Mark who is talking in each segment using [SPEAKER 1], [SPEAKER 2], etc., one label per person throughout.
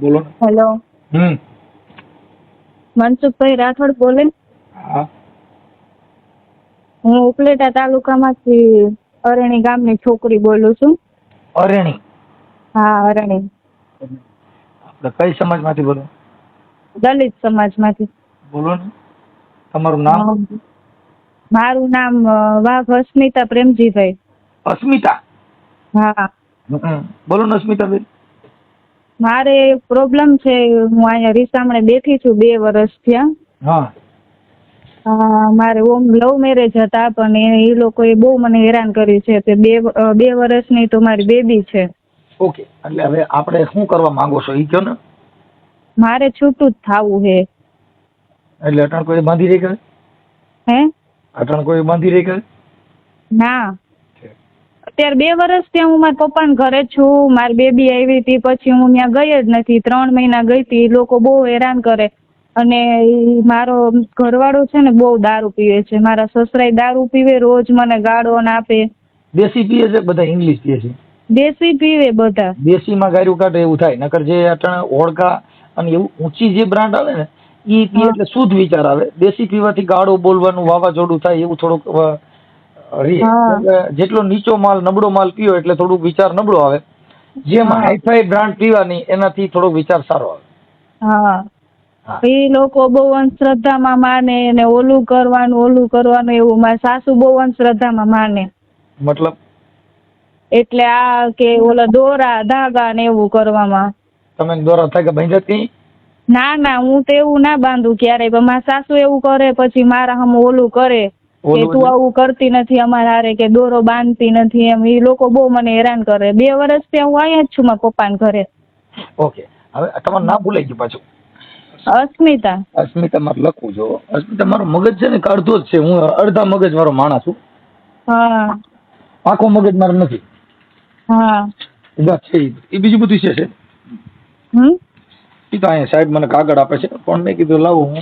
[SPEAKER 1] બોલો
[SPEAKER 2] હેલો.
[SPEAKER 1] હમ.
[SPEAKER 2] મનસુખભાઈ રાઠોડ બોલે
[SPEAKER 1] હા.
[SPEAKER 2] હું ઉપલેટા તાલુકામાંથી અરણી ગામની છોકરી બોલું છું.
[SPEAKER 1] અરણી?
[SPEAKER 2] હા અરણી.
[SPEAKER 1] આપણે કઈ સમાજમાંથી બોલો?
[SPEAKER 2] દલિત સમાજમાંથી.
[SPEAKER 1] બોલો ને. તમારું નામ?
[SPEAKER 2] મારું નામ વાઘ અસ્મિતા પ્રેમજીભાઈ.
[SPEAKER 1] અસ્મિતા?
[SPEAKER 2] હા.
[SPEAKER 1] બોલો ને અસ્મિતાબેન.
[SPEAKER 2] મારે પ્રોબ્લેમ છે હું અહીંયા રીસામણે બેઠી છું બે વર્ષ થયા.
[SPEAKER 1] હા.
[SPEAKER 2] મારે ઓમ લવ મેરેજ હતા પણ એ એ લોકોએ બહુ મને હેરાન કર્યું છે તે બે બે વર્ષની તો મારી બેબી છે.
[SPEAKER 1] ઓકે એટલે હવે આપણે શું કરવા માંગો છો? એ કહો ને?
[SPEAKER 2] મારે છૂટું જ થવું છે
[SPEAKER 1] એટલે અટણ કોઈ બાંધી રહી કરે
[SPEAKER 2] હે?
[SPEAKER 1] અટણ કોઈ બાંધી રહી કરે
[SPEAKER 2] ના. અત્યારે બે વર્ષ ત્યાં હું મારા પપ્પાના ઘરે છું. મારી બેબી આવી હતી પછી હું ત્યાં ગઈ જ નથી. ત્રણ મહિના ગઈ હતી. લોકો બહુ હેરાન કરે. અને મારો ઘરવાળો છે ને બહુ દારૂ પીવે છે. મારા સસરાય દારૂ પીવે રોજ મને ગાળો ને આપે.
[SPEAKER 1] દેશી પીએ છે બધા ઇંગ્લિશ પીએ છે?
[SPEAKER 2] દેશી પીવે બધા.
[SPEAKER 1] દેશીમાં ગાયરું કાઢે એવું થાય. નકર જે અટાણે ઓળકા અને એવું ઊંચી જે બ્રાન્ડ આવે ને એ પીએ એટલે શુદ્ધ વિચાર આવે. દેશી પીવાથી ગાળો બોલવાનું વાવાઝોડું થાય એવું થોડુંક જેટલો નીચો માલ નબળો માલ પીવો એટલે થોડુંક વિચાર નબળો આવે. જેમ હાઈફાઈ બ્રાન્ડ પીવાની એનાથી થોડોક વિચાર સારો આવે.
[SPEAKER 2] એ લોકો બહુ અંધશ્રદ્ધામાં માને ને ઓલું કરવાનું ઓલું કરવાનું એવું. મારા સાસુ બહુ અંધશ્રદ્ધામાં માને.
[SPEAKER 1] મતલબ?
[SPEAKER 2] એટલે આ કે ઓલા દોરા ધાગા ને એવું કરવામાં.
[SPEAKER 1] તમે દોરા થાય કે ભાઈ કઈ
[SPEAKER 2] ના ના હું તો એવું ના બાંધું ક્યારેય. પણ મારા સાસુ એવું કરે પછી મારા હમ ઓલું કરે. કે તું આવું કરતી નથી અમારા હારે કે દોરો બાંધતી નથી એમ એ લોકો બહુ મને હેરાન કરે. બે વર્ષથી હું અહીંયા જ છું મારા પપ્પાના ઘરે.
[SPEAKER 1] ઓકે. હવે તમારું નામ ભૂલાઈ ગયું પાછું.
[SPEAKER 2] અસ્મિતા.
[SPEAKER 1] અસ્મિતા મારે લખવું જો અસ્મિતા મારો મગજ છે ને અડધો જ છે. હું અડધા મગજ મારો માણસ છું.
[SPEAKER 2] હા.
[SPEAKER 1] આખો મગજ મારો નથી.
[SPEAKER 2] હા.
[SPEAKER 1] બસ છે એ બીજું બધું છે છે?
[SPEAKER 2] હમ?
[SPEAKER 1] એ તો અહીંયા સાહેબ મને કાગળ આપે છે. પણ મેં કીધું લાવું હું.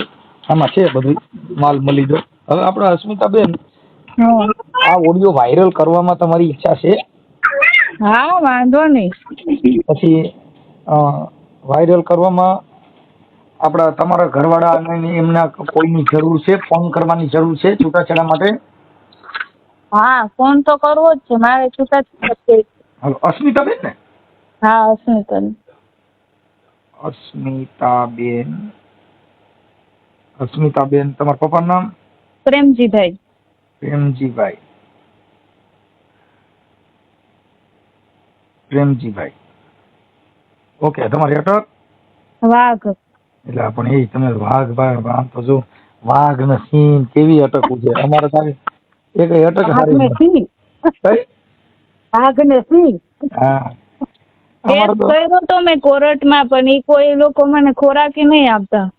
[SPEAKER 1] આમાં છે બધું. માલ મળી દો હવે આપણે અસ્મિતાબેન
[SPEAKER 2] બેન
[SPEAKER 1] આ ઓડિયો વાયરલ કરવામાં તમારી ઈચ્છા છે?
[SPEAKER 2] હા વાંધો નહીં.
[SPEAKER 1] પછી વાયરલ કરવામાં આપણા તમારા ઘરવાળા અને એમના કોઈની જરૂર છે? ફોન કરવાની જરૂર છે છૂટાછેડા માટે?
[SPEAKER 2] હા ફોન તો કરવો જ છે. મારે છૂટા છે.
[SPEAKER 1] હવે અસ્મિતાબેન ને?
[SPEAKER 2] હા અસ્મિતા
[SPEAKER 1] અસ્મિતાબેન. અસ્મિતાબેન તમારા પપ્પાનું નામ?
[SPEAKER 2] પ્રેમજીભાઈ.
[SPEAKER 1] પ્રેમજીભાઈ. પ્રેમજીભાઈ. ઓકે તમારી અટક?
[SPEAKER 2] વાઘ.
[SPEAKER 1] એટલે પણ એ તમે વાઘ ભાઈ આમ તો જો વાઘ ને સિંહ કેવી અટકવું છે અમારે તારે એ કઈ અટક હારી?
[SPEAKER 2] વાઘ ને સિંહ.
[SPEAKER 1] હા.
[SPEAKER 2] કેસ
[SPEAKER 1] અમારે તો
[SPEAKER 2] કર્યો તો મેં કોર્ટમાં પણ ઈ કોઈ લોકો મને ખોરાકી નહીં આપતા.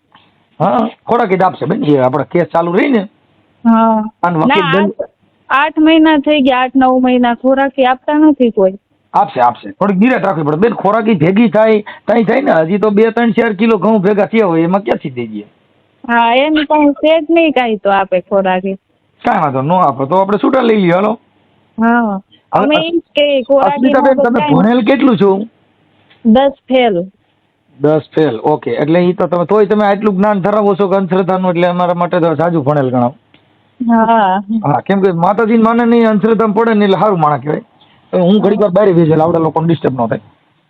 [SPEAKER 1] હા ખોરાક જ આપશે બેન. આપડે આપણે કેસ ચાલુ રહી ને.
[SPEAKER 2] હા. આઠ- મહિના થઈ ગયા આઠ નવ મહિના ખોરાકી આપતા નથી કોઈ.
[SPEAKER 1] આપશે આપશે. થોડીક ધીરે રાખવી પડે. બેન ખોરાકી ભેગી થાય તઈ થાય ને હજી તો બે ત્રણ ચાર કિલો ઘઉં ભેગા થયા હોય એમાં ક્યાંથી દઈ દઈએ
[SPEAKER 2] હા એમ કઈ જ નહીં કાંઈ તો આપે ખોરાકી.
[SPEAKER 1] કાંઈ વાંધો ન આપે તો આપણે છૂટા લઈ લઈએ હાલો.
[SPEAKER 2] હા. અમે એમ કે ખોરાકી
[SPEAKER 1] તમે ભણેલ કેટલું છો?
[SPEAKER 2] દસ ફેલ.
[SPEAKER 1] દસ ફેલ ઓકે. એટલે એ તો તમે તોય તમે આટલું જ્ઞાન ધરાવો છો કે અંધશ્રદ્ધાનું એટલે અમારા માટે તો સાજુ ભણેલ ગણાવ.
[SPEAKER 2] હા.
[SPEAKER 1] હા કેમ કે માતાજી માને નહીં અંધશ્રદ્ધામાં પડે ને એટલે સારું માણા કહેવાય. હું ઘડીક વાર બહાર ભેજે આવડા લોકો ડિસ્ટર્બ ન થાય.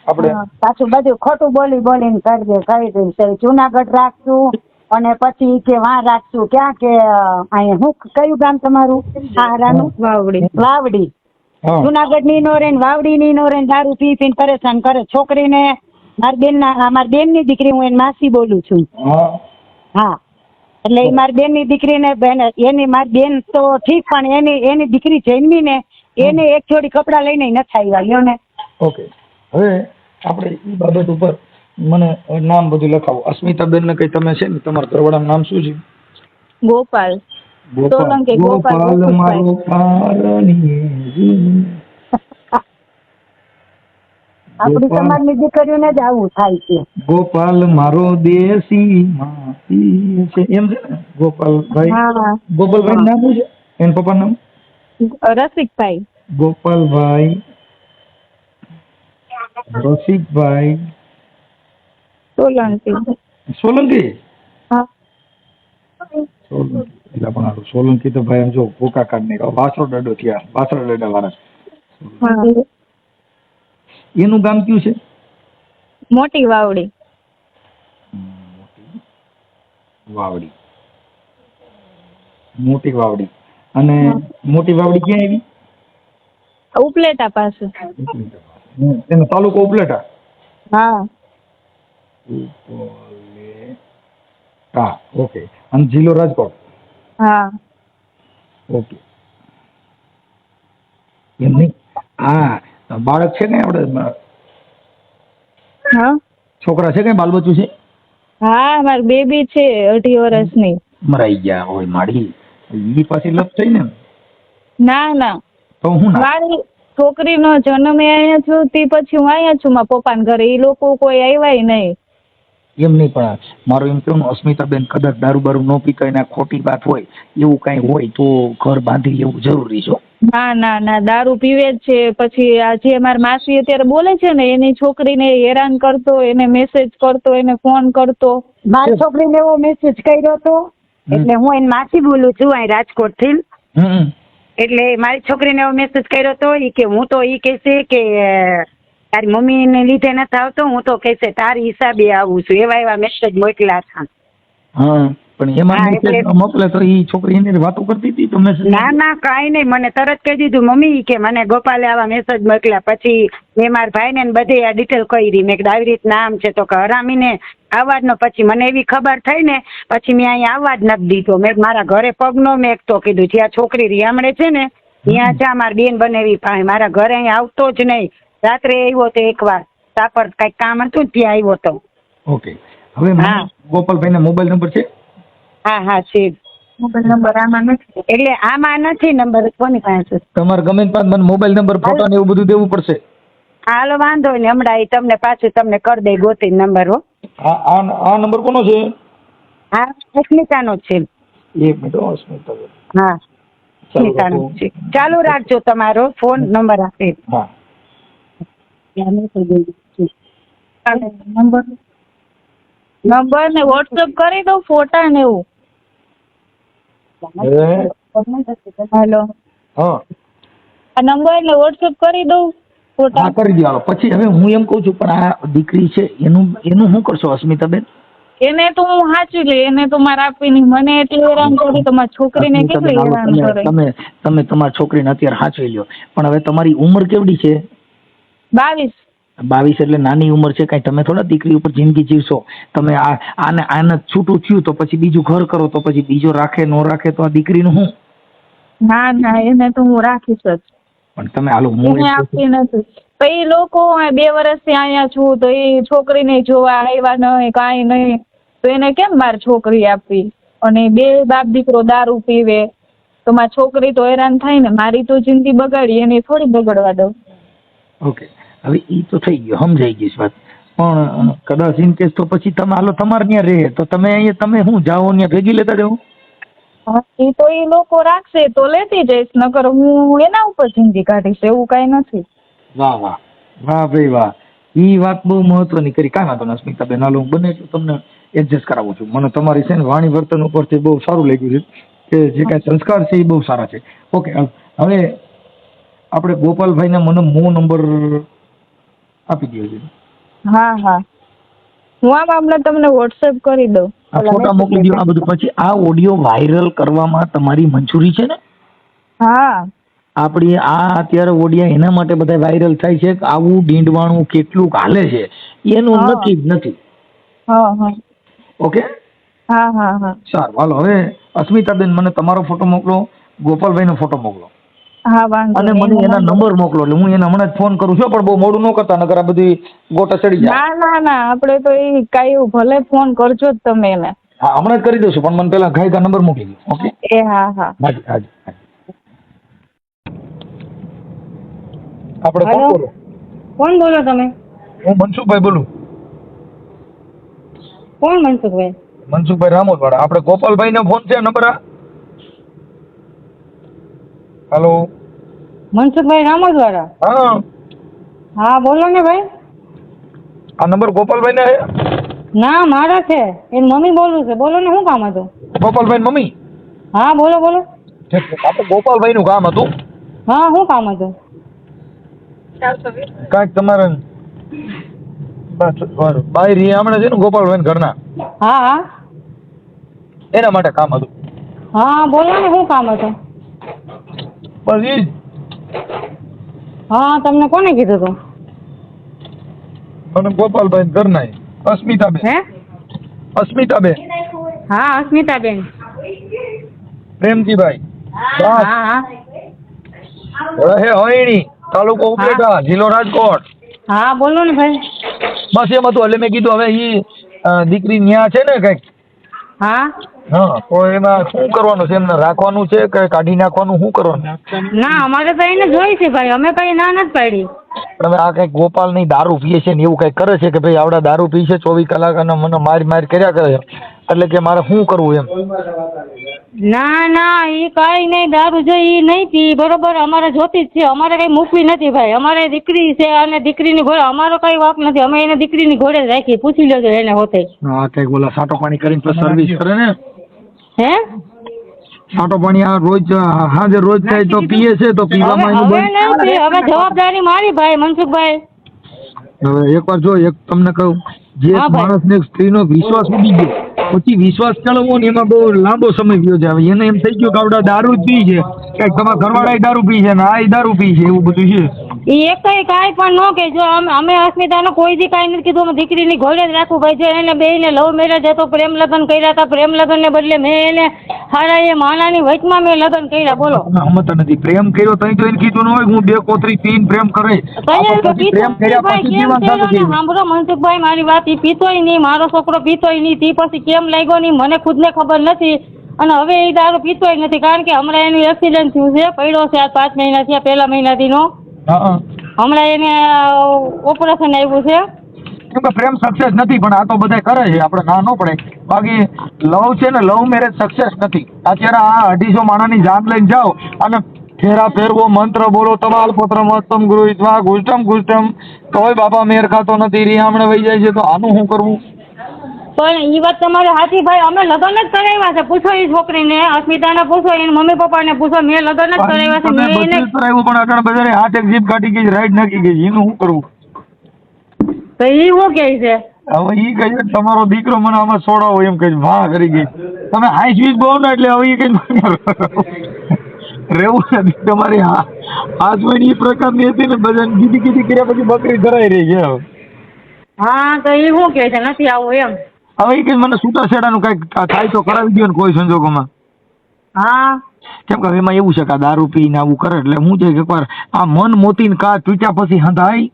[SPEAKER 1] આપણે
[SPEAKER 3] પાછું બધું ખોટું બોલી બોલીને કરી દે કરી દે છે જુનાગઢ રાખશું અને પછી કે વાં રાખશું ક્યાં કે અહીંયા હું કયું ગામ તમારું? હારાનું
[SPEAKER 2] વાવડી.
[SPEAKER 3] વાવડી. જુનાગઢની નો રે વાવડી ની નો રે ને દારૂ પી પીને પરેશાન કરે છોકરીને. મારી બેન ના મારી બેનની દીકરી હું એની માસી બોલું છું.
[SPEAKER 1] હા.
[SPEAKER 3] હા. એટલે એ મારી બેનની દીકરીને બેન એની મારી બેન તો ઠીક પણ એની એની દીકરી જન્મી ને એને એક જોડી કપડા લઈને નથી આવ્યા લ્યો ને.
[SPEAKER 1] ઓકે. હવે આપણે એ બાબત ઉપર મને નામ બધું લખાવો. અસ્મિતાબેન ને કઈ તમે છે ને તમારા ઘરવાળા નામ શું છે?
[SPEAKER 2] ગોપાલ. ગોપાલ.
[SPEAKER 1] ગોપાલ મારો પારણીએ
[SPEAKER 3] આપણી સમાજની દીકરીઓને જ આવું થાય છે.
[SPEAKER 1] ગોપાલ મારો દેશી માસી છે. એમ છે? ને ગોપાલભાઈ નામ શું છે? એન પપ્પા નામ?
[SPEAKER 2] રસિકભાઈ.
[SPEAKER 1] ગોપાલભાઈ. રસિકભાઈ.
[SPEAKER 2] સોલંકી.
[SPEAKER 1] સોલંકી?
[SPEAKER 2] હા.
[SPEAKER 1] સોલંકી. એટલે પણ હારું, સોલંકી તો ભાઈ એમ જો ભૂકા કાઢ નહીં બાસરો ડડો થયા. બાસરો ડડા વાળા
[SPEAKER 2] હા.
[SPEAKER 1] એનું ગામ કયું છે?
[SPEAKER 2] મોટી વાવડી.
[SPEAKER 1] વાવડી. મોટી વાવડી. અને મોટી વાવડી ક્યાં આવી
[SPEAKER 2] ઉપલેટા પાસે
[SPEAKER 1] એનો તાલુકો ઉપલેટા?
[SPEAKER 2] હા.
[SPEAKER 1] ઉપલેટા. ઓકે. અને જિલ્લો રાજકોટ?
[SPEAKER 2] હા.
[SPEAKER 1] ઓકે. એમ નહીં? હા. બાળક છે કઈ આપણે
[SPEAKER 2] હા?
[SPEAKER 1] છોકરા છે કઈ બાલ બચ્ચું છે?
[SPEAKER 2] હા મારી બેબી છે અઢી વર્ષની.
[SPEAKER 1] મરાઈ ગયા હોય માડી. ઈ પાછી લપ થઈ ને?
[SPEAKER 2] ના ના.
[SPEAKER 1] તો હું ના?
[SPEAKER 2] મારી છોકરીનો જન્મ અહીંયા છું તે પછી હું અહીંયા છું મારા પપ્પાના ઘરે. એ લોકો કોઈ આવ્યા નહીં.
[SPEAKER 1] એમ નહીં પણ મારું એમ કહેવું અસ્મિતાબેન કદાચ દારૂ બારૂ ન પીતા કઈ ખોટી વાત હોય એવું કાંઈ હોય તો ઘર બાંધી લેવું જરૂરી છે
[SPEAKER 2] ના ના ના દારૂ પીવે જ છે. પછી આ જે મારી માસી અત્યારે બોલે છે ને એની છોકરીને હેરાન કરતો એને મેસેજ કરતો એને ફોન કરતો.
[SPEAKER 3] મારી છોકરીને એવો મેસેજ કર્યો હતો એટલે હું એની માસી બોલું છું અહીં રાજકોટથી
[SPEAKER 1] હમ.
[SPEAKER 3] એટલે મારી છોકરીને એવો મેસેજ કર્યો હતો ઈ કે હું તો એ કહેશે કે તારી મમ્મીને લીધે નથી આવતો હું તો કહેશે તારી હિસાબે આવું છું. એવા એવા મેસેજ મોકલા હતા.
[SPEAKER 1] હા પણ એમાં મોકલે તો ઈ છોકરી એની વાતો કરતી હતી તમને
[SPEAKER 3] ના ના કાંઈ નહીં. મને તરત કહી દીધું મમ્મી કે મને ગોપાલે આવા મેસેજ મોકલ્યા. પછી મેં મારા ભાઈને ને બધે આ ડિટેલ કરી. મેં કીધું આવી રીતના આમ છે. તો કે હરામીને આવવા જ ન પછી મને એવી ખબર થઈ ને પછી મેં અહીંયા આવવા જ નથી દીધો. મેં મારા ઘરે પગ નો મેકતો કીધું જ્યાં છોકરી રિયામણે છે ને ત્યાં જા મારી બેન બનેવી પાસે. મારા ઘરે અહીંયા આવતો જ નહીં. રાત્રે આવ્યો તો એકવાર સાપર કઈ કામ હતું ત્યાં આવ્યો તો.
[SPEAKER 1] ઓકે. હવે. ગોપાલભાઈ મોબાઈલ નંબર છે?
[SPEAKER 3] હા હા છે.
[SPEAKER 2] મોબાઈલ નંબર આમાં નથી.
[SPEAKER 3] એટલે આમાં નથી નંબર કોની પાસે?
[SPEAKER 1] તમારે ગમે પાસે મને મોબાઈલ નંબર ફોટો ને એવું બધું દેવું પડશે.
[SPEAKER 3] હાલો વાંધો નહીં. હમણાં એ તમને પાછું તમને કરી દઈ ગોતી નંબર હો.
[SPEAKER 1] આ આ નંબર કોનો છે?
[SPEAKER 3] આ અસ્મિતાનો જ છે.
[SPEAKER 1] એક મિનિટ અસ્મિતા.
[SPEAKER 3] હા અસ્મિતાનો છે. ચાલુ રાખજો તમારો ફોન નંબર આપે.
[SPEAKER 1] હા.
[SPEAKER 2] નંબર? નંબર ને વોટ્સઅપ કરી દો ફોટા ને એવું. હેલો
[SPEAKER 1] હા.
[SPEAKER 2] આ નંબર ને વોટ્સઅપ કરી દઉં
[SPEAKER 1] હા
[SPEAKER 2] ફોટા
[SPEAKER 1] કરી દો. પછી હવે હું એમ કહું છું પણ આ દીકરી છે એનું એનું શું કરશો અસ્મિતાબેન?
[SPEAKER 2] એને તો હું સાચવી લે એને તો મારે આપીની મને એટલી હેરાન કરી તમારી મારી છોકરીને કેટલી હેરાન કરે?
[SPEAKER 1] તમે તમે તમે તમારી છોકરીને અત્યારે સાચવી લ્યો. પણ હવે તમારી ઉંમર કેવડી છે?
[SPEAKER 2] બાવીસ.
[SPEAKER 1] બાવીસ એટલે નાની ઉંમર છે કાંઈ. તમે થોડા દીકરી ઉપર જિંદગી જીવશો. તમે આ આને આને છૂટું થયું તો પછી બીજું ઘર કરો તો પછી બીજો રાખે નો રાખે તો આ દીકરીનું શું?
[SPEAKER 2] ના ના એને તો હું રાખીશ જ.
[SPEAKER 1] પણ તમે હાલો હું
[SPEAKER 2] આપતી નથી. તો એ લોકો બે વર્ષથી અહીંયા છું તો એ છોકરીને જોવા આવ્યા નહીં કાંઈ નહીં. તો એને કેમ મારે છોકરી આપવી? અને બે બાપ દીકરો દારૂ પીવે. તો મારી છોકરી તો હેરાન થાય ને મારી તો જિંદગી બગાડી એને થોડી બગડવા દઉં.
[SPEAKER 1] ઓકે. હવે એ તો થઈ ગયું સમજાઈ ગઈ વાત. પણ કદાચ ઇન કેસ તો પછી તમે હાલો તમારે ત્યાં રહે તો તમે અહીંયા તમે શું જાઓ ત્યાં ભેગી લેતા જાઓ?
[SPEAKER 2] એ તો એ લોકો રાખશે તો લેતી જઈશ નકર હું એના ઉપર જિંદગી કાઢીશ એવું કાંઈ નથી.
[SPEAKER 1] વાહ વાહ. વાહ ભાઈ વાહ. ઈ વાત બહુ મહત્વની કરી. કાંઈ વાંધો નહીં સ્મિતાબેન. હાલો હું બને એટલું તમને એડજસ્ટ કરાવું છું. મને તમારી છે ને વાણી વર્તન ઉપરથી બહુ સારું લાગ્યું છે કે જે કાંઈ સંસ્કાર છે એ બહુ સારા છે. ઓકે હવે આપણે ગોપાલભાઈને મને મો નંબર આપી દેજો
[SPEAKER 2] હા હા. હું આમ મામલે તમને વોટ્સએપ કરી દઉં.
[SPEAKER 1] આ ફોટા મોકલી દો આ બધું. પછી આ ઓડિયો વાયરલ કરવામાં તમારી મંજૂરી છે ને?
[SPEAKER 2] હા.
[SPEAKER 1] આપણી આ અત્યારે ઓડિયા એના માટે બધા વાયરલ થાય છે કે આવું ડીંડવાણું કેટલું હાલે છે. એનું. નક્કી જ નથી.
[SPEAKER 2] હા હા.
[SPEAKER 1] ઓકે?
[SPEAKER 2] હા હા હા.
[SPEAKER 1] સારું હાલો. હવે અસ્મિતાબેન મને તમારો ફોટો મોકલો ગોપાલભાઈનો ફોટો મોકલો. અને મને એના નંબર મોકલો એટલે હું એને હમણાં જ ફોન કરું છું પણ બહુ મોડું ન કરતા નકર આ બધી ગોટા ચડી જાય.
[SPEAKER 2] ના ના ના આપણે તો એ કાયું ભલે ફોન કરજો જ તમે એને.
[SPEAKER 1] હા હમણાં જ કરી દઉં છું પણ મને પેલા ગાયકા નંબર મોકલી દો ઓકે?
[SPEAKER 2] એ હા હા.
[SPEAKER 1] હાજી હાજી આપણે કોણ બોલો?
[SPEAKER 2] કોણ બોલો તમે?
[SPEAKER 1] હું મનસુખભાઈ બોલું.
[SPEAKER 2] કોણ મનસુખભાઈ?
[SPEAKER 1] મનસુખભાઈ રામોદવાડા આપણે ગોપાલભાઈ નો ફોન છે નંબર આ? હેલો?
[SPEAKER 2] મનસુખભાઈ રામોદવાડા
[SPEAKER 1] હા.
[SPEAKER 2] હા બોલો ને ભાઈ.
[SPEAKER 1] આ નંબર ગોપાલભાઈ ના
[SPEAKER 4] ના મારા છે. એ મમ્મી બોલું છે. બોલો ને શું કામ હતું?
[SPEAKER 1] ગોપાલભાઈ મમ્મી?
[SPEAKER 4] હા બોલો બોલો.
[SPEAKER 1] ગોપાલભાઈ નું કામ હતું.
[SPEAKER 4] હા શું કામ હતું?
[SPEAKER 1] કાંઈક તમારે. બાઈ રી હમણાં છે ને ગોપાલભાઈ ઘરના.
[SPEAKER 4] હા હા.
[SPEAKER 1] એના માટે કામ હતું.
[SPEAKER 4] હા બોલો ને શું કામ હતું?
[SPEAKER 1] બસ એ.
[SPEAKER 4] હા તમને કોને કીધું તું?
[SPEAKER 1] મને ગોપાલભાઈ ઘરના ઈ. અસ્મિતાબેન.
[SPEAKER 4] હે?
[SPEAKER 1] અસ્મિતાબેન.
[SPEAKER 4] હા અસ્મિતાબેન.
[SPEAKER 1] પ્રેમજીભાઈ.
[SPEAKER 4] હા હા.
[SPEAKER 1] રહે હોયણી તાલુકો ઉપલેટા જિલ્લો રાજકોટ.
[SPEAKER 4] હા બોલો ને ભાઈ.
[SPEAKER 1] બસ એમ હતું એટલે મેં કીધું હવે ઈ દીકરી ન્યા છે ને કંઈક.
[SPEAKER 4] હા.
[SPEAKER 1] હા તો એમાં શું કરવાનું છે? એમને રાખવાનું છે કે કાઢી નાખવાનું? શું કરવાનું?
[SPEAKER 4] ના અમારે તો એને જોઈ છે ભાઈ. અમે કઈ ના નથી પાડી.
[SPEAKER 1] પણ હવે આ કઈ ગોપાલની દારૂ પીએ છે ને એવું કઈ કરે છે કે ભાઈ આવડા દારૂ પી છે ચોવીસ કલાક અને મને માર માર કર્યા કરે છે? એટલે કે મારે શું કરવું એમ?
[SPEAKER 4] ના ના ઈ કઈ નહીં. દારૂ જો ઈ નહીં પી. બરોબર અમારે જોતી જ છે. અમારે કઈ મૂકવી નથી ભાઈ. અમારે દીકરી છે અને દીકરીની ઘોડે અમારો કઈ વાક નથી. અમે એને દીકરીની ઘોડે જ રાખી પૂછી લેજો એને હોતે.
[SPEAKER 1] હા કંઈક બોલા સાટો પાણી કરીને સર્વિસ કરે ને.
[SPEAKER 4] હે?
[SPEAKER 1] આટો પાણી આ રોજ હાજર રોજ થાય તો પીએ છે તો
[SPEAKER 4] હવે
[SPEAKER 1] પીવામાં એનું
[SPEAKER 4] હવે નહીં પી હવે જવાબદારી મારી ભાઈ મનસુખભાઈ.
[SPEAKER 1] હવે એકવાર જો એક તમને કહું જે. માણસને એક સ્ત્રીનો વિશ્વાસ ઉડી ગયો પછી વિશ્વાસ ચલાવવો ને એમાં બહુ લાંબો સમય ગયો છે. હવે એને એમ થઈ ગયો કે આવડા દારૂ જ પી છે. કે તમારા ઘરવાળા દારૂ પી છે ને આ દારૂ પી છે એવું બધું છે.
[SPEAKER 4] એ એક કઈ કાંઈ પણ ન જો અમે અમે અસ્મિતાનો કોઈ દી કાંઈ નથી કીધું. અમે દીકરીની ઘોડે જ રાખવું ભાઈ. જો એને બેયને લવ મેરેજ હતો પ્રેમ લગ્ન કર્યા હતા પ્રેમ લગ્નને બદલે મેં એને હારા એ માણાની વચમાં મેં લગ્ન કર્યા. બોલો.
[SPEAKER 1] અમે તો નથી. પ્રેમ કર્યો તઈ તો એને કીધું ન હોય હું બે કોતરી પીન પ્રેમ કરે. આ
[SPEAKER 4] કઈ
[SPEAKER 1] તો પછી પ્રેમ કર્યા પછી જીવન સારું થયું
[SPEAKER 4] સાંભળો મનસુખભાઈ મારી વાત. એ પીતોય નહીં મારો છોકરો પીતોય નહીં. તી પછી કેમ લાગ્યો નહીં? મને ખુદને ખબર નથી. અને હવે એ દારૂ પીતોય નથી. કારણ કે હમણાં એનું એક્સિડન્ટ થયું છે પડ્યો છે. આ પાંચ મહિના થયા પહેલા મહિનાથી નો. હમણાં એને ઓપરેશન આવ્યું છે.
[SPEAKER 1] કેમ કે પ્રેમ સક્સેસ નથી પણ આ તો બધા કરે છે આપણે ના ન પડે. બાકી લવ છે ને લવ મેરેજ સક્સેસ નથી. અત્યારે આ અઢીસો માણાની જાન લઈને જાઓ અને ફેરા ફેરવો મંત્ર બોલો તમાલ પત્ર મસ્તમ ગૃહિત્વા ગુષ્ટમ ગુષ્ટમ તોય બાપા મેર ખાતો નથી રિયામણે વહી જાય છે તો આનું શું કરવું?
[SPEAKER 4] પણ એ વાત તમારી સાચી ભાઈ અમે લગ્ન જ કરાવ્યા છે. પૂછો એ છોકરીને અસ્મિતાને પૂછો એની મમ્મી પપ્પાને પૂછો મેં લગ્ન જ કરાવ્યા છે. મેં એને
[SPEAKER 1] કરાવ્યું પણ અટણ બજારે હાથ એક જીપ કાઢી ગઈ રાઈડ નાખી ગઈ એનું શું કરવું
[SPEAKER 4] તો એ શું કહે છે?
[SPEAKER 1] હવે એ કહે છે તમારો દીકરો મને આમાં છોડાવો એમ કહે વાહ કરી ગઈ. તમે હાઈ સ્વીચ બહુ ને એટલે હવે એ કઈ રહેવું નથી તમારી હા આજવાની ઈ પ્રકારની હતી ને બધા કીધી કીધી કર્યા પછી બકરી ધરાઈ રહી છે
[SPEAKER 4] હા તો એ શું કહે છે? નથી આવું એમ.
[SPEAKER 1] હવે ઈ કે મને છૂટાછેડાનું કંઈક થાય તો કરાવી દો ને કોઈ સંજોગોમાં.
[SPEAKER 4] હા.
[SPEAKER 1] કેમ કે એમાં એવું છે કે દારૂ પી ને આવું કરે એટલે હું છે કે એકવાર આ મન મોતીને કા તૂટ્યા પછી હંધાય.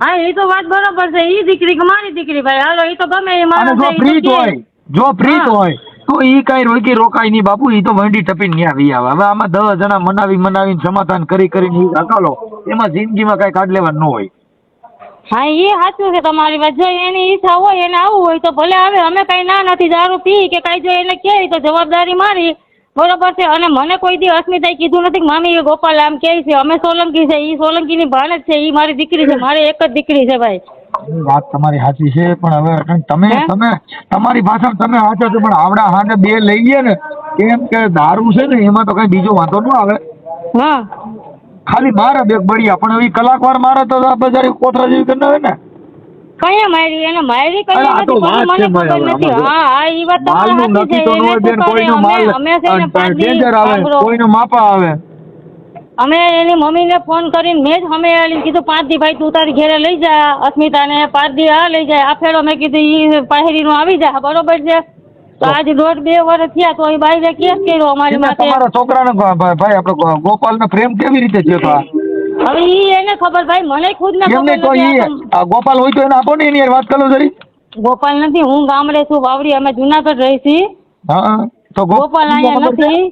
[SPEAKER 4] હા એ તો વાત બરોબર છે. એ દીકરી કે મારી દીકરી ભાઈ? હાલો એ તો ગમે એ મારો
[SPEAKER 1] જો પ્રીત હોય જો પ્રીત હોય તો એ કઈ રોકી રોકાય નહીં બાપુ એ તો વંડી ટપીને ન્યા વી આવે. હવે આમાં દસ જણા મનાવી મનાવીને સમાધાન કરી કરીને એ હકાલો એમાં જિંદગીમાં કઈ કાઢ લેવા ન હોય.
[SPEAKER 4] હા એ સાચું છે તમારી વાત. જો એની ઈચ્છા હોય એને આવવું હોય તો ભલે આવે. અમે કઈ ના નથી દારૂ પી કે કઈ જો એને કહે તો જવાબદારી મારી. બરોબર છે? અને મને કોઈ દી અસ્મિતાએ કીધું નથી કે મામી એ ગોપાલ આમ કહે છે અમે સોલંકી છે એ સોલંકીની ભાણ જ છે એ મારી દીકરી છે મારે એક જ દીકરી છે ભાઈ.
[SPEAKER 1] વાત તમારી સાચી છે પણ હવે તમે તમે તમારી ભાષા તમે સાચા છો પણ આવડા હાથે બે લઈએ ને કેમ કે દારૂ છે ને એમાં તો કઈ બીજો વાંધો ન આવે.
[SPEAKER 4] હા.
[SPEAKER 1] ખાલી મારે બે બળિયા પણ હવે કલાકવાર કલાક મારે તો આ બજારી કોથરા જેવી કરી હોય ને.
[SPEAKER 4] કયા મારી એને મારી કઈ નથી મને ખબર નથી. હા હા ઈ વાત તો
[SPEAKER 1] માલનું નક્કી તો ન હોય બેન? કોઈનો માલ
[SPEAKER 4] અમે છે ને
[SPEAKER 1] ડેન્જર આવે. કોઈનો માપા આવે.
[SPEAKER 4] અમે એની મમ્મીને ફોન કરીને મેં જ અમે કીધું પાંચ દી ભાઈ તું તારી ઘેરે લઈ જા અસ્મિતાને. પાંચ દી આ લઈ જાય આ ફેરો. મેં કીધું ઈ નું આવી જા. બરોબર છે? તો આજ દોઢ બે વર્ષ થયા તો એ બાઈને કેસ કર્યો અમારી માથે?
[SPEAKER 1] તમારા છોકરાને ભા- ભા- ભાઈ આપણે ગોપાલને પ્રેમ કેવી રીતે થયો તો
[SPEAKER 4] હવે ઈ એને ખબર ભાઈ મને ખુદ ને
[SPEAKER 1] કેમ તો ઈ ગોપાલ હોય તો એને આપો ને એની વાત કરો જરી.
[SPEAKER 4] ગોપાલ નથી હું ગામડે છું વાવડી અમે જુનાગઢ રહી છી
[SPEAKER 1] હા. તો
[SPEAKER 4] ગોપાલ અહીંયા નથી.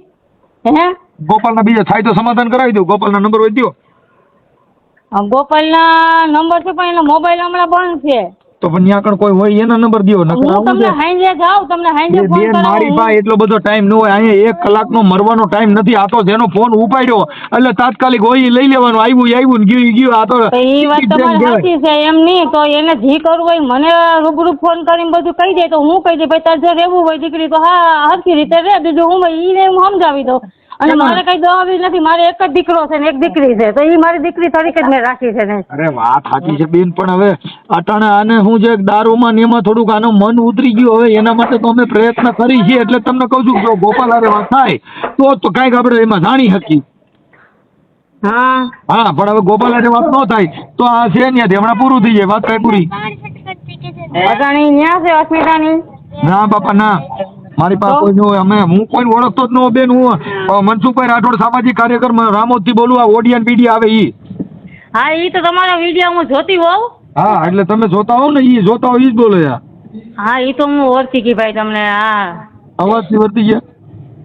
[SPEAKER 4] હે?
[SPEAKER 1] ગોપાલના બીજા થાય તો સમાધાન કરાવી દઉં ગોપાલના નંબર હોય ગોપાલ
[SPEAKER 4] ગોપાલના નંબર છે પણ એનો મોબાઈલ હમણાં બંધ છે.
[SPEAKER 1] તો પણ ત્યાં આગળ કોઈ હોય એના નંબર દ્યો નકર
[SPEAKER 4] હું
[SPEAKER 1] આવું
[SPEAKER 4] તમને
[SPEAKER 1] છે.
[SPEAKER 4] હાંજે જાઉં તમને હાંજે ફોન
[SPEAKER 1] બેન મારી
[SPEAKER 4] કરાવું
[SPEAKER 1] પાસે એટલો બધો ટાઈમ ન હોય અહીંયા એક કલાકનો મરવાનો ટાઈમ નથી આ તો જેનો ફોન ઉપાડ્યો એટલે તાત્કાલિક હોય ઈ લઈ લેવાનું આવ્યું ઈ આવ્યું ને ગયું ઈ ગયું આ તો
[SPEAKER 4] તો એ વાત
[SPEAKER 1] ટિકિટ જેમ
[SPEAKER 4] તમારી
[SPEAKER 1] કહેવાય.
[SPEAKER 4] સાચી છે એમ નહીં તો એને જી કરવું હોય મને રૂબરૂ ફોન કરીને બધું કહી દે તો હું કહી દે ભાઈ તારે જો રહેવું હોય દીકરી તો હા હરખી રીતે રહે બીજું હું ભાઈ ઈને હું સમજાવી દઉં. અને મારે કઈ દવાવી નથી મારે એક જ દીકરો છે ને એક દીકરી છે તો એ મારી દીકરી તરીકે જ મેં રાખી છે ને.
[SPEAKER 1] અરે વાત સાચી છે બેન પણ હવે અટાણે આને હું જે દારૂમાં ને એમાં થોડુંક આનું મન ઉતરી ગયું હવે એના માટે તો અમે પ્રયત્ન કરી છીએ એટલે તમને કહું છું કે જો ગોપાલ અરે વાત થાય તો તો કાંઈક આપણે એમાં જાણી શકીએ.
[SPEAKER 4] હા.
[SPEAKER 1] હા પણ હવે ગોપાલ અરે વાત ન થાય તો આ છે ને હમણાં પૂરું થઈ જાય વાત કઈ પૂરી.
[SPEAKER 4] અટાણી ન્યા છે અસ્મિતાની?
[SPEAKER 1] ના બાપા ના. મારી પાસે કોઈ અમે હું કોઈને ઓળખતો જ ન બેન હું. મનસુખભાઈ રાઠોડ સામાજિક કાર્યકર રામોદથી બોલું આ ઓડિયન બીડી આવે ઈ.
[SPEAKER 4] હા ઈ તો તમારા વીડિયો હું જોતી હોઉં.
[SPEAKER 1] હા એટલે તમે જોતા હોવ ને ઈ જોતા હોવ ઈ જ બોલે
[SPEAKER 4] હા ઈ તો હું ઓળખી ગઈ ભાઈ તમને હા.
[SPEAKER 1] અવાજથી વર્તી ગયા?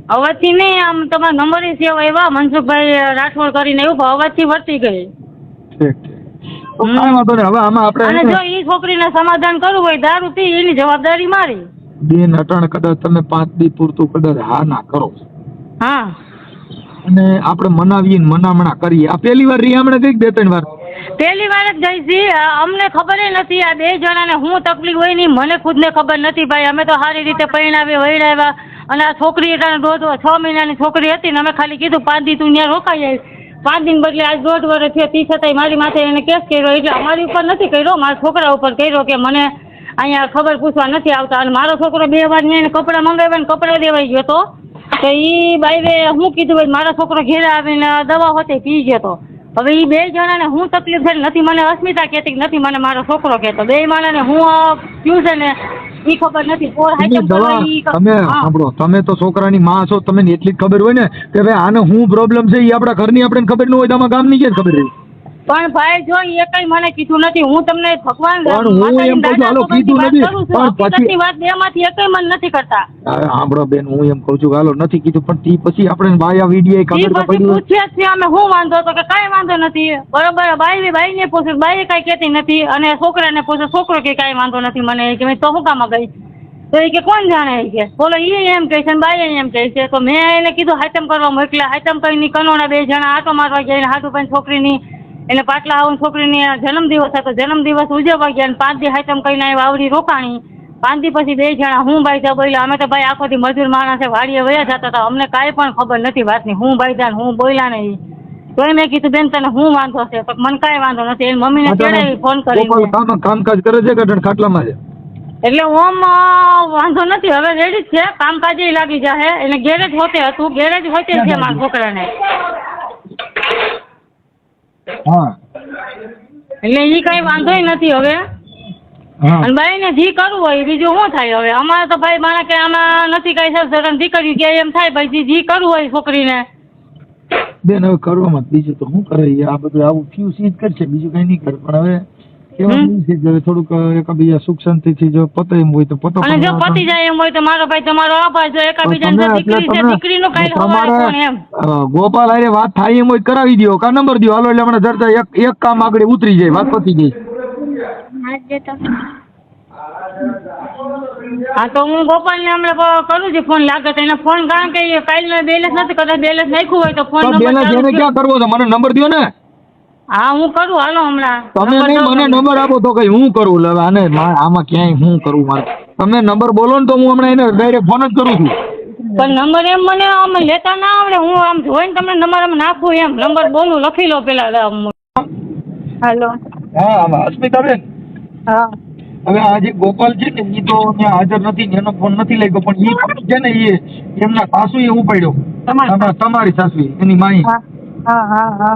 [SPEAKER 4] અવાજથી નહીં આમ તમારો નંબર સેવ આવ્યા મનસુખભાઈ રાઠોડ કરીને એવું અવાજથી વર્તી ગઈ.
[SPEAKER 1] હવે આમાં
[SPEAKER 4] અને જો એ છોકરીને સમાધાન કરવું હોય દારૂ પી એની જવાબદારી મારી.
[SPEAKER 1] બેન અટણ કદાચ તમે પાંચ દી પૂરતું કદાચ હા ના કરો.
[SPEAKER 4] હા.
[SPEAKER 1] અને આપણે મનાવીએ મનામણા કરીએ. આ પહેલી વાર રીહામણે કંઈક બે ત્રણ વાર?
[SPEAKER 4] પહેલી વાર જ ગઈ અમને ખબર નથી આ બે જણાને હું તકલીફ હોય નહીં મને ખુદને ખબર નથી ભાઈ. અમે તો સારી રીતે પરિણામે વૈરાવ્યા અને આ છોકરી દોઢ છ મહિનાની છોકરી હતી ને અમે ખાલી કીધું પાંચ દી તું ત્યાં રોકાઈ જાય પાંચ દિન બદલે આજ દોઢ વર્ષ થયો. તી છતાંય મારી માથે એને કેસ કર્યો. એટલે અમારી ઉપર નથી કર્યો. મારા છોકરા ઉપર કર્યો કે મને અહીંયા ખબર પૂછવા નથી આવતા. અને મારો છોકરો બે વાર ને કપડાં મંગાવ્યા ને કપડાં દેવાઈ ગયો તો. તો એ બાઈને હું કીધું હોય મારો છોકરો ઘેરે આવીને દવા હોતે પી ગયો તો. હવે એ બે જણાને હું તકલીફ છે નથી મને અસ્મિતા કહેતી નથી મને મારો છોકરો કહેતો. બે માણાને હું પીવું છે ને એ ખબર નથી. પોર
[SPEAKER 1] તમે
[SPEAKER 4] ઈ.
[SPEAKER 1] સાંભળો તમે તો છોકરાની માં છો તમને એટલી ખબર હોય ને કે ભાઈ આને હું પ્રોબ્લેમ છે એ આપણા ઘરની આપણે ખબર ન હોય તો આમાં ગામની કે ખબર રહી?
[SPEAKER 4] પણ ભાઈ જો એ કઈ મને કીધું નથી હું તમને ભગવાન
[SPEAKER 1] પણ હું એમ કહું છું, હાલો કીધું નથી, પણ પછી-
[SPEAKER 4] વાત બે માંથી બેમાંથી મને નથી કરતા.
[SPEAKER 1] સાંભળો બેન હું એમ કહું છું હાલો નથી કીધું પણ તી પછી આપણે બાયા વીડિયો
[SPEAKER 4] ઈ
[SPEAKER 1] ખબર તો પડી
[SPEAKER 4] પૂછ્યા જ છે અમે હું વાંધો તો કે કઈ વાંધો નથી. બરોબર બાઈ બાઈ ને પૂછ્યું બાઈ કાંઈ કહેતી નથી અને છોકરાને પૂછ્યું છોકરો કે કઈ વાંધો નથી મને. કે મેં તો હું કામ ગઈ તો એ કે કોણ જાણે કે? બોલો એ એમ કહે છે બાઈ એમ કહે છે. તો મેં એને કીધું હાઈટમ કરવા મોકલ્યા. હાઈટમ કરીને કનોના બે જણા આટો મારવા ગયા હાટુ પણ છોકરીની એને પાટલા આવું છોકરીની જન્મદિવસ હતો. જન્મદિવસ ઉજવવા ગયા અને પાંચ દી હાઈતમ કહીને આવી વાવડી રોકાણી પાંચ દી પછી બે જણા હું ભાઈ જા બોલ્યા. અમે તો ભાઈ આખો દી મજૂર માણસે વાડીએ વયા જતા હતા. અમને કાંઈ પણ ખબર નથી વાતની. હું ભાઈ ત્યાં હું બોલ્યા નહીં. તોય મેં કીધું બેન તને હું વાંધો છે? મને કાંઈ વાંધો નથી. એની મમ્મીને તેડાવી ફોન
[SPEAKER 1] કરી કામકાજ કરે છે કે ખાટલામાં છે?
[SPEAKER 4] એટલે ઓમ વાંધો નથી. હવે રેડી જ છે. કામકાજે લાગી જાહે. એને ગેરેજ હોતે હતું. ગેરેજ હોતે છે મારા છોકરાને.
[SPEAKER 1] હા.
[SPEAKER 4] એટલે એ કઈ વાંધોય નથી હવે. અને ભાઈ ને જી કરવું હોય બીજું શું થાય હવે? અમારે તો ભાઈ મારા કે આમાં નથી કઈ સર દીકરી કે એમ થાય ભાઈ જી જી કરવું હોય છોકરીને.
[SPEAKER 1] બેન હવે કરવામાં બીજું તો શું કરે? આ બધું આવું થયું સી જ કરશે બીજું કઈ નહીં કરે. પણ હવે થોડુંક એકાબીજા સુખ શાંતિથી જો પતે એમ હોય તો પતો
[SPEAKER 4] અને જો પતી જાય એમ હોય તો મારો ભાઈ તમારો આભાર જો જો દીકરી છે કાંઈ હોવાય એમ?
[SPEAKER 1] ગોપાલ હારે વાત થાય એમ હોય કરાવી દયો. કા નંબર દયો? હાલો એટલે હમણાં જરતા એક એક કામ આગળ ઉતરી જાય વાત પતી જાય.
[SPEAKER 4] હા તો હું ગોપાલ ને હમણાં કરું છું ફોન. લાગે તો એને ફોન કારણ કે કાલ નો બેલેન્સ નથી કદાચ બેલેન્સ નાખ્યું હોય તો ફોન
[SPEAKER 1] તો
[SPEAKER 4] નંબર
[SPEAKER 1] એને ક્યાં કરવો છે? મને નંબર દયો ને.
[SPEAKER 4] હા હું કરું. હાલો હમણાં.
[SPEAKER 1] તમે
[SPEAKER 4] નંબર
[SPEAKER 1] નહીં મને નંબર આપો તો કઈ હું કરું. લે હવે આને આમાં ક્યાંય હું કરું મારે? તમે નંબર બોલો ને તો હું હમણાં એને ડાયરેક્ટ ફોન જ કરું છું.
[SPEAKER 4] પણ નંબર એમ મને આમ લેતા ના આવડે. હું આમ જોઈને તમને નંબર આમ નાખું એમ. નંબર બોલું લખી લો પેલા
[SPEAKER 2] હાલો.
[SPEAKER 1] હા અસ્મિતાબેન
[SPEAKER 2] હા.
[SPEAKER 1] હવે આ જે ગોપાલ છે ને એ તો ત્યાં હાજર નથી ને એનો ફોન નથી લાગ્યો પણ એ છે ને એ એમના સાસુ એ ઉપાડ્યો. તમારા- તમારી સાસુ એની માઈ
[SPEAKER 2] હા હા હા.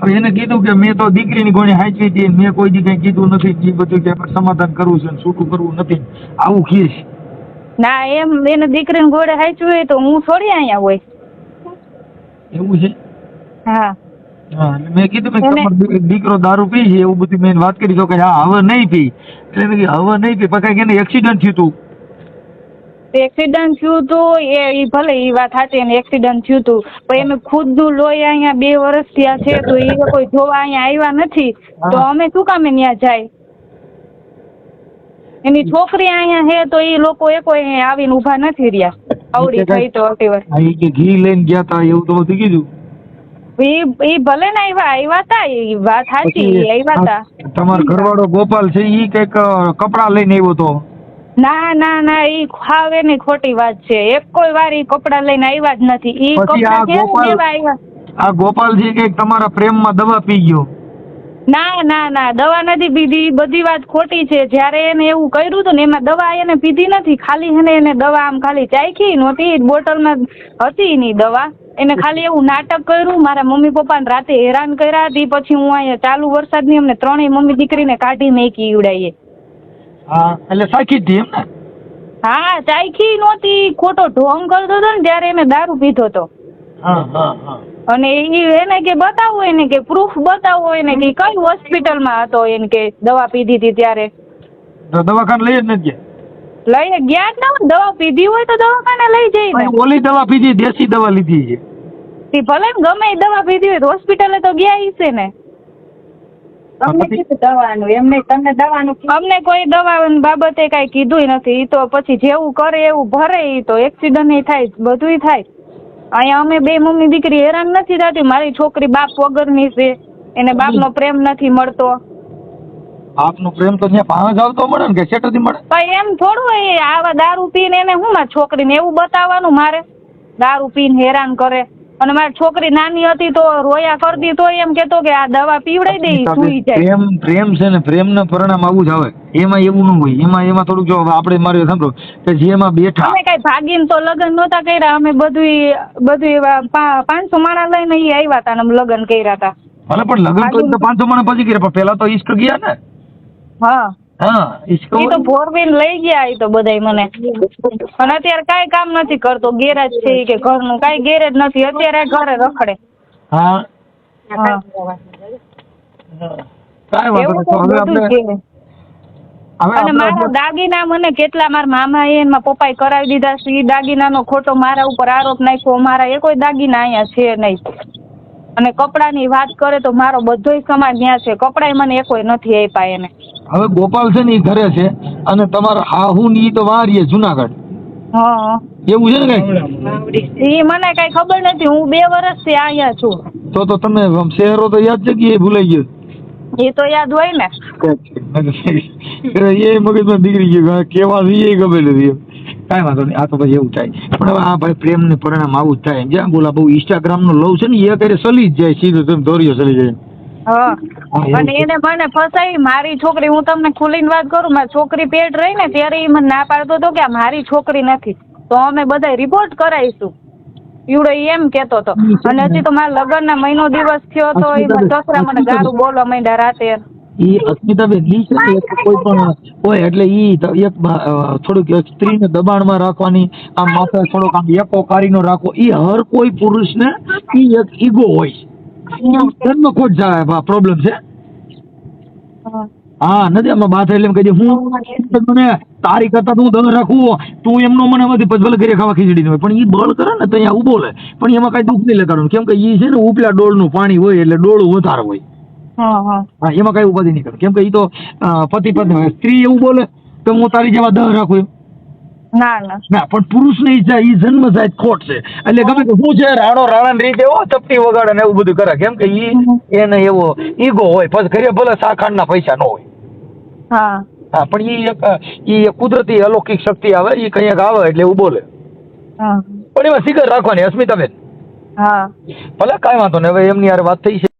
[SPEAKER 1] હવે એને કીધું કે મેં તો દીકરીની ગોણી હાચવી હતી મેં કોઈ દી કઈ કીધું નથી એ બધું કે સમાધાન કરવું છે ને છૂટું કરવું નથી. આવું કહે
[SPEAKER 2] ના એમ એને દીકરીને ગોળે હાચવી હોય તો હું થોડી અહીંયા હોય.
[SPEAKER 1] એવું છે?
[SPEAKER 2] હા.
[SPEAKER 1] મેં કીધું દીકરો દારૂ પી છે એવું બધું મેં વાત કરી તો કે હા હવે નહીં પી. એટલે મેં હવે નહીં પી. પછી એને એક્સિડન્ટ થયું હતું
[SPEAKER 2] એક્સિડન્ટ થયું હતું એ ઈ ભલે એ વાત સાચી એને એક્સિડન્ટ થયું હતું પણ એમે ખુદનું લોહી અહીંયા બે વર્ષ ત્યાં છે તો એ કોઈ જોવા અહીંયા આવ્યા નથી તો અમે શું કામે ત્યાં જાય? એની છોકરી અહીંયા છે તો એ લોકો એ કોઈ આવીને ઊભા નથી રહ્યા. આવડી થઈ તો
[SPEAKER 1] કે ઘી લઈને ગયા તા એવું તો બધું કીધું?
[SPEAKER 2] એ ભલે ને આવ્યા આવ્યા તા ઈ વાત સાચી આવ્યા તા.
[SPEAKER 1] તમારો ઘરવાળો ગોપાલ છે એ કંઈક કપડા લઈને આવ્યો તો?
[SPEAKER 2] ના ના ના ઈ ખાવ એની ખોટી વાત છે. એક કોઈ વાર ઈ કપડા લઈને આવ્યા જ નથી. ઈ કપડા ને
[SPEAKER 1] ગોપાલ-
[SPEAKER 2] લેવા આવ્યા?
[SPEAKER 1] આ ગોપાલજી કે તમારા પ્રેમમાં દવા પી ગયો.
[SPEAKER 2] ના ના ના દવા નથી પીધી. બધી વાત ખોટી છે. જ્યારે એને એવું કર્યું હતું ને એમાં દવા એને પીધી નથી. ખાલી એને એને દવા આમ ખાલી ચાખી નહોતી. બોટલમાં હતી ની દવા. એને ખાલી એવું નાટક કર્યું. મારા મમ્મી પપ્પાને રાતે હેરાન કર્યા. હતી પછી હું અહીંયા ચાલુ વરસાદની અમને ત્રણેય મમ્મી દીકરીને કાઢી મેકી ઉડાઈએ
[SPEAKER 1] હા એટલે સાખી જ હતી એમ ને
[SPEAKER 2] હા ચાખી નહોતી ખોટો ઢોંગ કરતો હતો ને ત્યારે એને દારૂ પીધો હતો.
[SPEAKER 1] હા હા હા.
[SPEAKER 2] અને એ એને કે બતાવો એને કે પ્રૂફ બતાવો એને કે કઈ હોસ્પિટલમાં હતો એને કે દવા પીધી હતી ત્યારે.
[SPEAKER 1] તો દવાખાને લઈ જ નથી ગયા?
[SPEAKER 2] લઈને ગયા જ ના દવા પીધી હોય તો દવાખાને લઈ જઈ ને.
[SPEAKER 1] ઓલી દવા પીધી દેશી દવા લીધી છે.
[SPEAKER 2] ઈ ભલે ને ગમે એ દવા પીધી હોય તો હોસ્પિટલે તો ગયા હશે છે ને
[SPEAKER 3] તમને
[SPEAKER 1] પછી-
[SPEAKER 3] કીધું દવાનું એમને તમને દવાનું કીધું.
[SPEAKER 2] અમને કોઈ દવા બાબતે કઈ કીધું નથી તો પછી જેવું કરે એવું ભરે ઈ તો એક્સિડન્ટ થાય બધુંય થાય. અહીંયા અમે બે મમ્મી દીકરી હેરાન નથી થતી મારી છોકરી બાપ વગરની છે એને બાપનો પ્રેમ નથી મળતો.
[SPEAKER 1] આપનો પ્રેમ તો ત્યાં પાંચ આવતો મળે ને કે શેટરથી મળે?
[SPEAKER 2] પણ એમ થોડું હોય આવા દારૂ પીને એને હું મારી છોકરીને એવું બતાવવાનું મારે? દારૂ પીને હેરાન કરે. અને મારી છોકરી નાની હતી તો રોયા કરતી તો એમ કેતો કે આ દવા પીવડાઈ દે સુઈ જાય.
[SPEAKER 1] પ્રેમ પ્રેમ છે ને પ્રેમના પરિણામ આવું જ આવે. એમાં એવું ન હોય. એમાં એમાં થોડુંક જો આપણે મારે સાંભળો. કે જેમાં બેઠા.
[SPEAKER 2] અમે કઈ ભાગીને તો લગ્ન નહોતા કર્યા. અમે બધું બધું પાંચસો માણા લઈને ઈ આવ્યા હતા ને અમે લગ્ન કર્યા હતા
[SPEAKER 1] ભલે પણ લગ્ન તો પાંચસો માણા પછી કર્યા. પણ પેલા તો ઈશ્ક ગયા ને.
[SPEAKER 2] હા.
[SPEAKER 1] હા
[SPEAKER 2] ઈ તો ફોર વ્હીલ લઈ ગયા ઈ તો બધાય મને. અને અત્યારે કાઈ કામ નથી કરતો ગેરેજ છે કે ઘરનું. કઈ ગેરેજ નથી અત્યારે ઘરે રખડે.
[SPEAKER 1] હા. વાંધો હવે આપણે
[SPEAKER 2] અને મારા દાગીના મને કેટલા મારા મામા એ મારા પપ્પાએ કરાવી દીધા છે. એ દાગીનાનો ખોટો મારા ઉપર આરોપ નાખ્યો. મારા એ કોઈ દાગીના અહીંયા છે નહીં. અને કપડાની વાત કરે તો મારો બધોય સમાજ ત્યાં છે. કપડાય મને એકોય નથી આપ્યા એને.
[SPEAKER 1] હવે ગોપાલ છે ને એ ઘરે છે અને તમારા હાહુ ની તો વારીએ જુનાગઢ.
[SPEAKER 2] હા.
[SPEAKER 1] એવું છે ને કઈ?
[SPEAKER 2] એ મને કઈ ખબર નથી. હું બે વર્ષથી અહીંયા છું.
[SPEAKER 1] તો તો તમે શહેરો તો યાદ જગ્યાએ ભૂલાઈ ગયો?
[SPEAKER 2] એ તો યાદ હોય ને.
[SPEAKER 1] એ મગજમાં દીકરી ગયું. કેવા જઈએ ગમે નથી. કાંઈ વાંધો નહીં. આ તો પછી એવું થાય. પણ હવે આ ભાઈ પ્રેમ પરિણામ આવું જ થાય. જ્યાં બોલા બહુ ઇન્સ્ટાગ્રામ નો લવ છે ને એ કરે સલી જ જાય સીધું તમે દોરીઓ સલી જાય.
[SPEAKER 2] અને એને મને ફસાઈ. મારી છોકરી હું તમને ખુલીને વાત કરું મારી છોકરી પેટ રહી ને ત્યારે એ મને ના પાડતો હતો કે મારી છોકરી નથી. તો અમે બધા રિપોર્ટ કરાવીશું ઈવડો એમ કેતો હતો અને હજી તો મારા લગ્નના મહિનો દિવસ થયો તો એ દસરા મને ગારું બોલવા માંડ્યા રાતે.
[SPEAKER 1] ઈ અસ્મિતાબેન ઈ છે કોઈ પણ હોય એટલે ઈ એક થોડુંક એક સ્ત્રીને દબાણમાં રાખવાની, આમ માથે થોડોક આમ એકોકારીનો રાખવો, ઈ હર કોઈ પુરુષને ઈ એક ઈગો હોય. જન્મખોટ જાય પ્રોબ્લેમ છે. હા, નથી આમાં બાથે એટલે એમ કહી હું મને તારી કરતા હું દહ રાખું, તું એમનો મને એમાંથી પછી ભલે ઘરે ખાવા ખીચડી હોય. પણ એ બળ કરે ને તો અહીંયા ઊભો લે પણ એમાં કઈ દુઃખ નહીં લગાડવાનું કેમ કે એ છે ને ઉપલા ડોળનું પાણી હોય એટલે ડોળું વધારે હોય.
[SPEAKER 2] હા
[SPEAKER 1] એમાં કઈ ઉપાધિ નહીં કરે. કેમ કે એ તો પતિ પત્ની સ્ત્રી એવું બોલે કે હું તારી જેવા દહ રાખું
[SPEAKER 2] ના ના.
[SPEAKER 1] ના પણ પુરુષની ઈચ્છા એ જન્મ સાહેબ ખોટ છે. એટલે ગમે તે શું છે રાણો રાણા રીતે એવો ચપટી વગાડે ને એવું બધું કરે. કેમ કે ઈ એને એવો ઈગો હોય. પછી ઘરે ભલે સાખાંડ ના પૈસા ન હોય.
[SPEAKER 2] હા.
[SPEAKER 1] હા પણ ઈ એક ઈ એક કુદરતી અલૌકિક શક્તિ આવે ઈ કંઈક આવે એટલે એવું બોલે.
[SPEAKER 2] હા.
[SPEAKER 1] પણ એમાં સિગર રાખવાની અસ્મિતાબેન.
[SPEAKER 2] હા.
[SPEAKER 1] ભલે કાંઈ વાંધો નહીં હવે એમની યાર વાત થઈ છે.